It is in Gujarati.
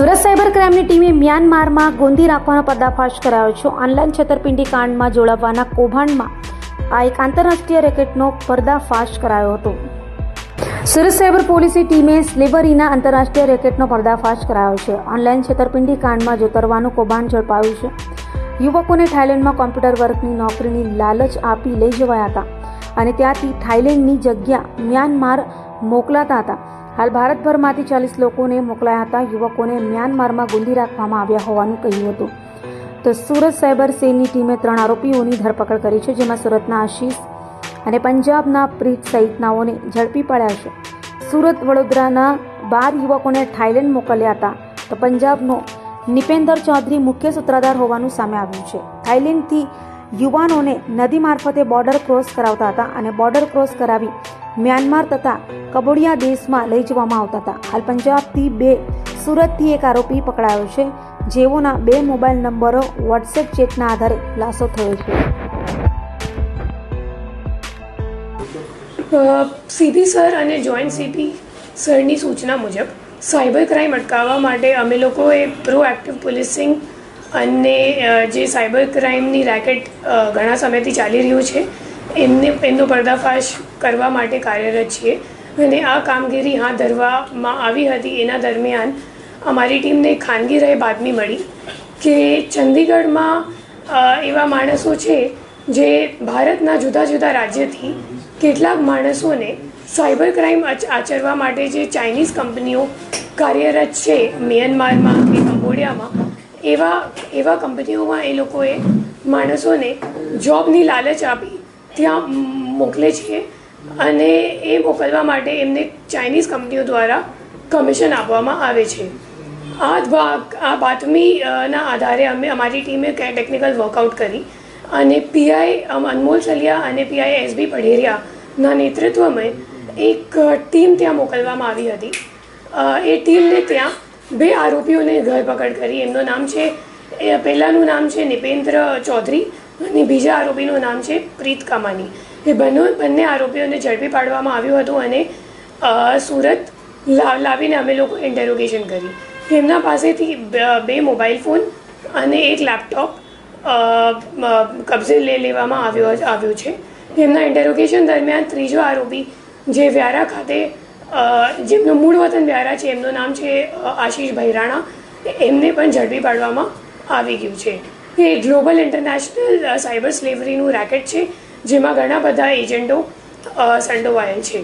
સુરત સાયબર ક્રાઇમની ટીમે મ્યાનમારમાં ગોંધી રાખવાનો પર્દાફાશ કરાયો છે. ઓનલાઈન છેતરપિંડી કાંડમાં જોડાવાના કૌભાંડમાં આ એક આંતરરાષ્ટ્રીય રેકેટનો પર્દાફાશ કરાયો હતો. સુરત સાયબર પોલીસની ટીમે સ્લેવરીના આંતરરાષ્ટ્રીય રેકેટનો પર્દાફાશ કરાયો છે. ઓનલાઈન છેતરપિંડી કાંડમાં જોતરવાનું કૌભાંડ ઝડપાયું છે. યુવકોને થાઇલેન્ડમાં કોમ્પ્યુટર વર્કની નોકરીની લાલચ આપી લઈ જવાયા હતા અને ત્યાંથી થાઇલેન્ડની જગ્યા મ્યાનમાર મોકલાતા હતા. હાલ ભારતભરમાંથી ચાલીસ લોકોને મોકલાયા હતા. યુવકોને મ્યાનમારમાં ગુંદી રાખવામાં આવ્યા હોવાનું કહ્યું હતું. તો સુરત સાયબર સેલની ટીમે ત્રણ આરોપીઓની ધરપકડ કરી છે, જેમાં સુરતના આશીષ અને પંજાબના પ્રીત સહિતનાઓને ઝડપી પડ્યા છે. સુરત વડોદરાના બાર યુવકોને થાઇલેન્ડ મોકલ્યા હતા. તો પંજાબનો નિપેન્દર ચૌધરી મુખ્ય સૂત્રધાર હોવાનું સામે આવ્યું છે. થાઇલેન્ડથી યુવાનોને નદી મારફતે બોર્ડર ક્રોસ કરાવતા હતા અને બોર્ડર ક્રોસ કરાવી મ્યાનમાર તથા કબોડિયા દેશમાં લઈ જવામાં આવતા હતા. હાલ પંજાબથી બે, સુરતથી એક આરોપી પકડાયો છે, જેઓના બે મોબાઈલ નંબરો વોટ્સએપ ચેટના આધારે ખુલાસો થયો છે. સીપી સર અને જોઈન્ટ સીપી સરની સૂચના મુજબ સાયબર ક્રાઇમ અટકાવવા માટે અમે લોકોએ પ્રોએક્ટિવ પોલીસિંગ અને જે સાયબર ક્રાઇમની રેકેટ ઘણા સમયથી ચાલી રહ્યું છે, એમને એમનો પર્દાફાશ કરવા માટે કાર્યરત છીએ. અને આ કામગીરી હાથ ધરવામાં આવી હતી. એના દરમિયાન અમારી ટીમને ખાનગી રહે બાતમી મળી કે ચંદીગઢમાં એવા માણસો છે જે ભારતના જુદા જુદા રાજ્યથી કેટલાક માણસોને સાયબર ક્રાઇમ આચરવા માટે જે ચાઇનીઝ કંપનીઓ કાર્યરત છે મ્યાનમારમાં કે કંબોડિયામાં, એવા એવા કંપનીઓમાં એ લોકોએ માણસોને જોબની લાલચ આપી. ત્યાં મોકલે છે અને એ મોકલવા માટે એમને ચાઇનીઝ કંપનીઓ દ્વારા કમિશન આપવામાં આવે છે. આ ભાગ, આ બાતમીના આધારે અમે અમારી ટીમે ટેકનિકલ વર્કઆઉટ કરી અને પીઆઈ અનમોલ સલિયા અને પીઆઈ એસબી પઢેરિયાના નેતૃત્વમાં એક ટીમ ત્યાં મોકલવામાં આવી હતી. એ ટીમને ત્યાં બે આરોપીઓને ધરપકડ કરી. એમનું નામ છે, એ પહેલાંનું નામ છે નિપેન્દ્ર ચૌધરી અને બીજા આરોપીનું નામ છે પ્રીત કામાની. એ બંને બંને આરોપીઓને ઝડપી પાડવામાં આવ્યું હતું અને સુરત લાવીને અમે લોકો ઇન્ટેરોગેશન કરી એમના પાસેથી બે મોબાઈલ ફોન અને એક લેપટોપ કબજે લઈ લેવામાં આવ્યો, આવ્યું છે. એમના ઇન્ટેરોગેશન દરમિયાન ત્રીજો આરોપી જે વ્યારા ખાતે જેમનું મૂળ વતન વ્યારા છે એમનું નામ છે અ, આશીષ ભૈરાણા એમને પણ ઝડપી પાડવામાં આવી ગયું છે. એ ગ્લોબલ ઇન્ટરનેશનલ સાયબર સ્લેવરીનું રેકેટ છે જેમાં ઘણા બધા એજન્ટો સંડોવાયેલ છે.